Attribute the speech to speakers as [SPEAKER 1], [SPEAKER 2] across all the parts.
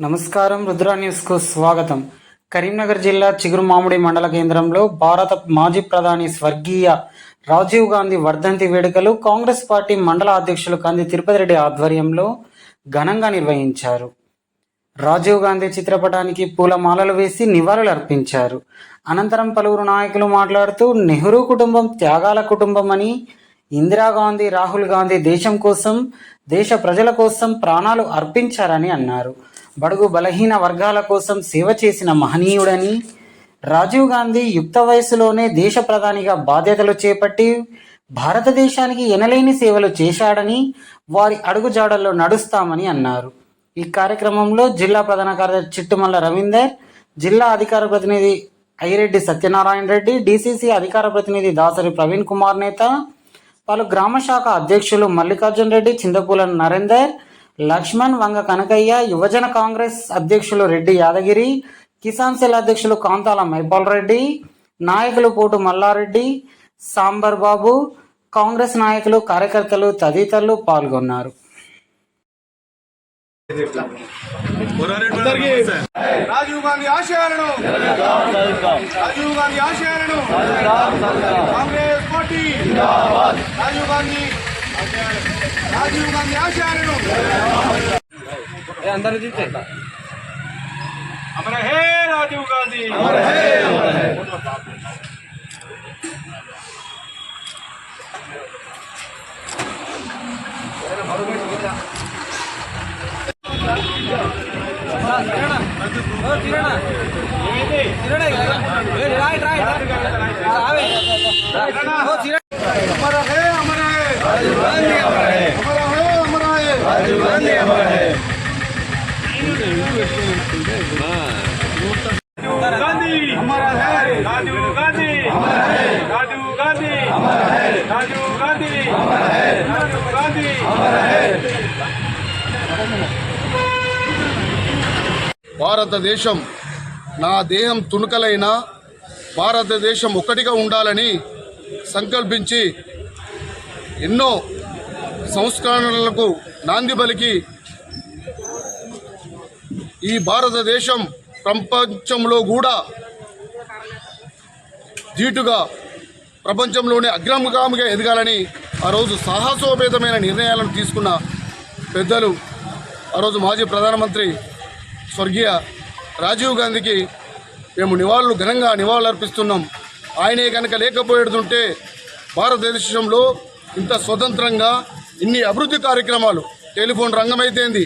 [SPEAKER 1] నమస్కారం రుద్రా న్యూస్కు స్వాగతం. కరీంనగర్ జిల్లా చిగురుమామిడి మండల కేంద్రంలో భారత మాజీ ప్రధాని స్వర్గీయ రాజీవ్ గాంధీ వర్ధంతి వేడుకలు కాంగ్రెస్ పార్టీ మండల అధ్యక్షులు కంది తిరుపతి రెడ్డి ఆధ్వర్యంలో ఘనంగా నిర్వహించారు. రాజీవ్ గాంధీ చిత్రపటానికి పూలమాలలు వేసి నివాళులు అర్పించారు. అనంతరం పలువురు నాయకులు మాట్లాడుతూ నెహ్రూ కుటుంబం త్యాగాల కుటుంబం అని ఇందిరాగాంధీ రాహుల్ గాంధీ దేశం కోసం దేశ ప్రజల కోసం ప్రాణాలు అర్పించారని అన్నారు. బడుగు బలహీన వర్గాల కోసం సేవ చేసిన మహనీయుడని రాజీవ్ గాంధీ యుక్త వయసులోనే దేశ ప్రధానిగా బాధ్యతలు చేపట్టి భారతదేశానికి ఎనలేని సేవలు చేశాడని వారి అడుగుజాడల్లో నడుస్తామని అన్నారు. ఈ కార్యక్రమంలో జిల్లా ప్రధాన కార్యదర్శి చిట్టుమల్ల రవీందర్ జిల్లా అధికార ప్రతినిధి ఐరెడ్డి సత్యనారాయణ రెడ్డి డీసీసీ అధికార ప్రతినిధి దాసరి ప్రవీణ్ కుమార్ నేత పలు గ్రామ శాఖ అధ్యక్షులు మల్లికార్జున్ రెడ్డి చింతపూల నరేందర్ లక్ష్మణ్ వంగ కనకయ్య యువజన కాంగ్రెస్ అధ్యక్షులు రెడ్డి యాదగిరి కిసాన్ సెల్ అధ్యక్షులు కాంతాల మైపాల్ రెడ్డి నాయకులు పోటు మల్లారెడ్డి సాంబర్ బాబు కాంగ్రెస్ నాయకులు కార్యకర్తలు తదితరులు పాల్గొన్నారు.
[SPEAKER 2] రాజీవ్ గాంధీ ఆశయాలను రాజీవ్ గాంధీ ఆశయాలను కాంగ్రెస్ పార్టీ రాజీవ్ గాంధీ రాజీవ్ గాంధీ ఆశయాలను అమర హే రాజీవ్ గాంధీ అమర राजीव गांधी గాంధీ! అమర राजीव गांधी గాంధీ! అమర హే రాజీవ్ గాంధీ! అమర హే రాజీవ్ గాంధీ! అమర
[SPEAKER 3] భారతదేశం నా దేహం తుణుకలైన భారతదేశం ఒక్కటిగా ఉండాలని సంకల్పించి ఎన్నో సంస్కరణలకు నాంది పలికి ఈ భారతదేశం ప్రపంచంలో కూడా ధీటుగా ప్రపంచంలోనే అగ్రముఖాముగా ఎదగాలని ఆ రోజు సాహసోపేతమైన నిర్ణయాలను తీసుకున్న పెద్దలు ఆ రోజు మాజీ ప్రధానమంత్రి స్వర్గీయ రాజీవ్ గాంధీకి మేము నివాళులు ఘనంగా నివాళులు అర్పిస్తున్నాం ఆయనే కనుక లేకపోయేడుతుంటే భారతదేశంలో ఇంత స్వతంత్రంగా ఇన్ని అభివృద్ధి కార్యక్రమాలు టెలిఫోన్ రంగం అయితేంది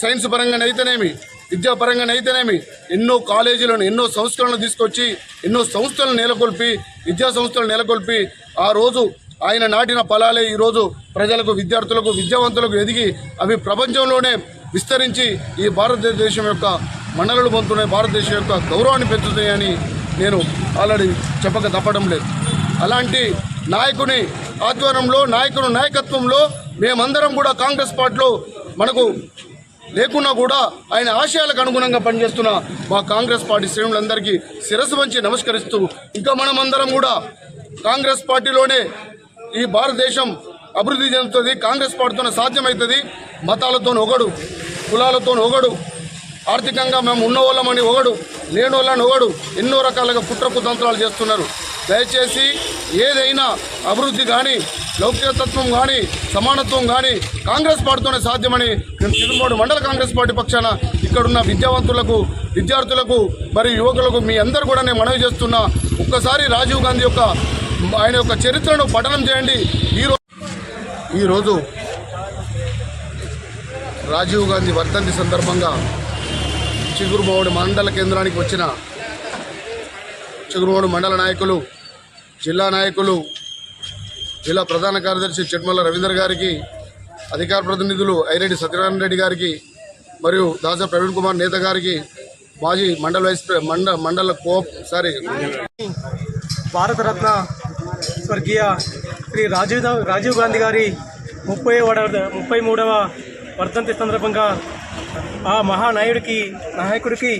[SPEAKER 3] సైన్స్ పరంగానైతేనేమి? విద్యాపరంగానైతేనేమి ఎన్నో కాలేజీలను ఎన్నో సంస్కరణలు తీసుకొచ్చి ఎన్నో సంస్థలను నెలకొల్పి విద్యా సంస్థలు నెలకొల్పి ఆ రోజు ఆయన నాటిన ఫలాలే ఈరోజు ప్రజలకు విద్యార్థులకు విద్యావంతులకు ఎదిగి అవి ప్రపంచంలోనే విస్తరించి ఈ భారతదేశం యొక్క మండలలు పొందుతున్నాయి భారతదేశం యొక్క గౌరవాన్ని పెంచుతాయని నేను ఆల్రెడీ చెప్పక తప్పడం లేదు. అలాంటి నాయకుని ఆధ్వర్యంలో నాయకుని నాయకత్వంలో మేమందరం కూడా కాంగ్రెస్ పార్టీలో మనకు లేకున్నా కూడా ఆయన ఆశయాలకు అనుగుణంగా పనిచేస్తున్న మా కాంగ్రెస్ పార్టీ శ్రేణులందరికీ శిరస్సు వంచి నమస్కరిస్తూ ఇంకా మనం అందరం కూడా కాంగ్రెస్ పార్టీలోనే ఈ భారతదేశం అభివృద్ధి చెందుతుంది కాంగ్రెస్ పార్టీతోనే సాధ్యమవుతుంది. మతాలతో ఒకడు కులాలతో ఒకడు ఆర్థికంగా మేము ఉన్నవాళ్ళమని ఒకడు లేని వాళ్ళని ఒకడు ఎన్నో రకాలుగా కుట్ర కుతంత్రాలు చేస్తున్నారు. దయచేసి ఏదైనా అభివృద్ధి కానీ లౌకికతత్వం కానీ సమానత్వం కానీ కాంగ్రెస్ పార్టీతోనే సాధ్యమని మేము మండల కాంగ్రెస్ పార్టీ పక్షాన ఇక్కడున్న విద్యావంతులకు విద్యార్థులకు మరియు యువకులకు మీ అందరు కూడా నేను మనవి చేస్తున్నా. ఒక్కసారి రాజీవ్ గాంధీ యొక్క ఆయన యొక్క చరిత్రను పఠనం చేయండి. ఈరోజు ఈరోజు రాజీవ్ గాంధీ వర్ధంతి సందర్భంగా చిగురుమౌడి మండల కేంద్రానికి వచ్చిన చిగురుమౌడి మండల నాయకులు జిల్లా నాయకులు జిల్లా ప్రధాన కార్యదర్శి చెట్మల్ల రవీందర్ గారికి అధికార ప్రతినిధులు ఐరెడ్డి సత్యనారాయణ రెడ్డి గారికి మరియు దాస ప్రవీణ్ కుమార్ నేత గారికి మాజీ మండల వైస్ మండ మండల కోప్ సారీ.
[SPEAKER 4] భారతరత్న స్వర్గీయ శ్రీ రాజీవ్ రాజీవ్ గాంధీ గారి ముప్పై ముప్పై మూడవ వర్ధంతి సందర్భంగా ఆ మహానాయుడికి నాయకుడికి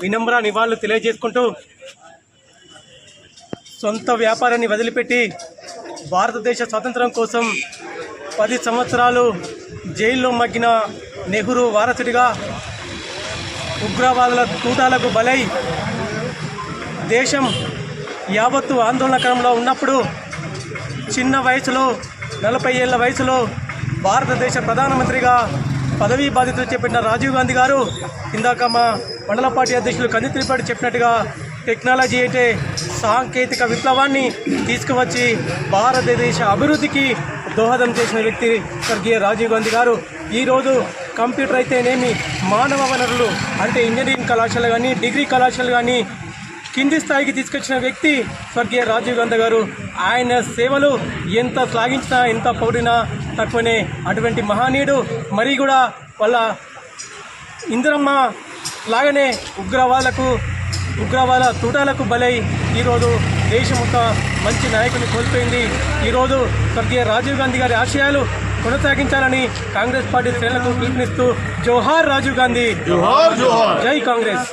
[SPEAKER 4] వినమ్ర నివాళులు తెలియజేసుకుంటూ సొంత వ్యాపారాన్ని వదిలిపెట్టి భారతదేశ స్వాతంత్రం కోసం పది సంవత్సరాలు జైల్లో మగ్గిన నెహ్రూ వారసుడిగా ఉగ్రవాదుల తూటాలకు బలై దేశం యావత్తు ఆందోళనకరంలో ఉన్నప్పుడు చిన్న వయసులో నలభై ఏళ్ళ వయసులో భారతదేశ ప్రధానమంత్రిగా పదవీ బాధ్యతలు చేపట్టిన రాజీవ్ గాంధీ గారు ఇందాక మా మండల పార్టీ అధ్యక్షులు కంది త్రిపాఠి చెప్పినట్టుగా టెక్నాలజీ అంటే సాంకేతిక విప్లవాన్ని తీసుకువచ్చి భారతదేశ అభివృద్ధికి దోహదం చేసిన వ్యక్తి స్వర్గీయ రాజీవ్ గాంధీ గారు. ఈరోజు కంప్యూటర్ అయితేనేమి మానవ వనరులు అంటే ఇంజనీరింగ్ కళాశాల కానీ డిగ్రీ కళాశాల కానీ కింది స్థాయికి తీసుకొచ్చిన వ్యక్తి స్వర్గీయ రాజీవ్ గాంధీ గారు. ఆయన సేవలు ఎంత శ్లాఘించినా ఎంత పౌడినా తక్కువనే. అటువంటి మహనీయుడు మరీ కూడా వాళ్ళ ఇందిరమ్మ లాగానే ఉగ్రవాదులకు ఉగ్రవాద తూటాలకు బలై ఈరోజు దేశం ఒక మంచి నాయకుని కోల్పోయింది. ఈరోజు స్వర్గీయ రాజీవ్ గాంధీ గారి ఆశయాలు కొనసాగించాలని కాంగ్రెస్ పార్టీ శ్రేణులకు పిలుపునిస్తూ జోహార్ రాజీవ్ గాంధీ. జై కాంగ్రెస్.